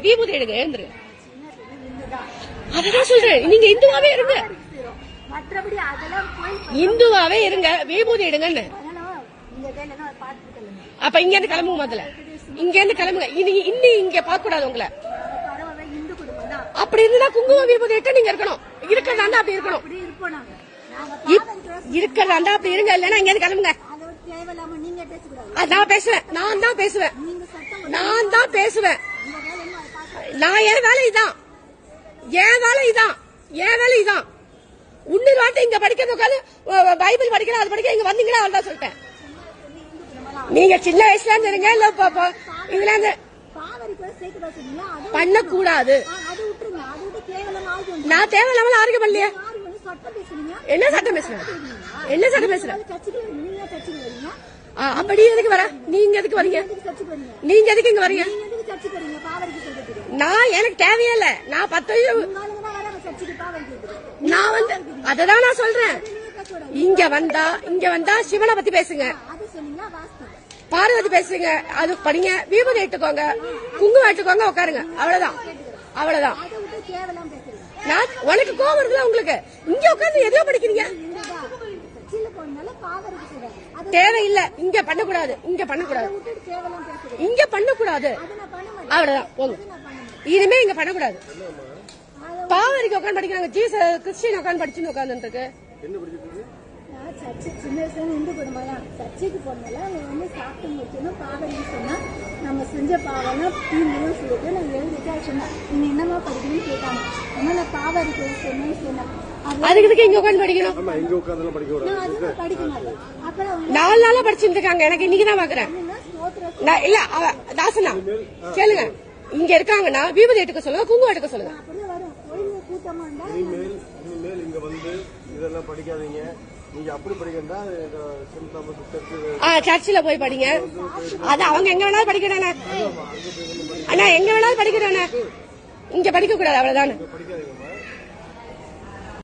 விபூதி எடுங்க எழுந்துரு. அதுதான் சொல்றேன். நீங்க இந்துவாவே இருங்க. இந்துவாவே இருங்க. விபூதி எடுங்கன்னு. அப்ப இங்க இருந்து கிளம்புங்க முதல்ல. இங்க இருந்து கிளம்புங்க. இனி இன்னி இங்க பார்க்க கூடாது உங்களை அப்படி இருந்தா குங்கும விபூதி இட்டு நீங்க இருக்கணும். இருக்கிறதா அப்படி இருக்கணும். அப்படி இருப்போம் நாங்க. நாங்க இப்- இருக்கிறதா அப்படி இருங்க. இல்லன்னா இங்க இருந்து கிளம்புங்க. அதை விட்டு தேவையில்லாம நீங்க பேசக்கூடாது. அது நான் பேசுவேன். நான் தான் பேசுவேன். நான் தான் பேசுவேன் இந்த வேலைன்னா அதை பார்த்து நான் என் வேலை இதான். என் வேலை இதான். என் வேலை இதான். இன்னொரு வார்த்தை இங்க படிக்கிறது உட்காந்து பைபிள் படிக்கிறேன் அது படிக்க இங்க வந்தீங்கன்னா அவ்வளவுதான் சொல்லிட்டேன். நீங்க சின்ன வயசுல இருந்து இருங்க இல்ல இதுல இருந்து பண்ணக்கூடாது. நான் தேவையில்லாமல் ஆரோக்கியம் பண்ணலையே. என்ன சட்டம் பேசுறேன் என்ன சட்டம் பேசுறேன் அப்படி எதுக்கு வர? நீங்க எதுக்கு வரீங்க? நீங்க எதுக்கு இங்க வரீங்க? நான் எனக்கு தேவையே இல்ல நான் பத்து. நான் வந்து அததான் நான் சொல்றேன். இங்க வந்தா இங்க வந்தா சிவனை பத்தி பேசுங்க. பார்வதி பேசுங்க. அது படிங்க. விபூதி இட்டுக்கோங்க குங்குமம் இட்டுக்கோங்க உட்காருங்க. அவ்வளவுதான். அவ்வளவுதான். நான் உனக்கு கோவம் வருதுல உங்களுக்கு? இங்க உட்கார்ந்து எதையோ படிக்கிறீங்க? தேவையில்லை. இங்க பண்ணக்கூடாது. இங்க பண்ணக்கூடாது. இங்க பண்ணக்கூடாது. அவ்வளவுதான் போங்க இனிமே இங்க பண்ணக்கூடாது. அதை பாவரிக்கு உட்காந்து படிக்கிறாங்க ஜீச கிறிஸ்டின் உட்காந்து படிச்சுன்னு உட்காந்துட்டு இருக்கு? நான் சர்ச்சு சின்ன வயசுல இந்து குடும்பம் தான். சர்ச்சுக்கு போனால அவங்க வந்து சாப்பிட்டு முடிச்சோன்னா பாவரிக்கு சொன்னா நம்ம செஞ்ச பாவம்லாம் தீமையும் சொல்லிட்டு நான் எழுதிட்டு சொன்னேன் நீங்க என்னமா படிக்கணும்னு கேட்டாங்க ஆனால் நான் பாவரிக்கு சொன்னேன்னு சொன்னேன் அது அதுக்கு இங்க உட்காந்து படிக்கணும்? ஆமா இங்க உட்கார்ந்தெல்லாம் படிக்க கூடாது. நான் அதுவும் படிக்க மாட்டேன். அப்புறம் அவங்க நாலு நாளா படிச்சுட்டு இருக்காங்க எனக்கு இன்னைக்கு தான் பாக்குறேன் இல்ல தாசனா கேளுங்க. இங்க இருக்காங்கன்னா விபூதி எடுக்க சொல்லுங்க குங்குமம் எடுக்க சொல்லுங்க. சர்ச்சில் போய் படிங்க. அது அவங்க எங்க வேணாலும் படிக்கிறானே அண்ணா எங்க வேணாலும் படிக்கிறானே இங்க படிக்க கூடாது அவ்வளவுதானே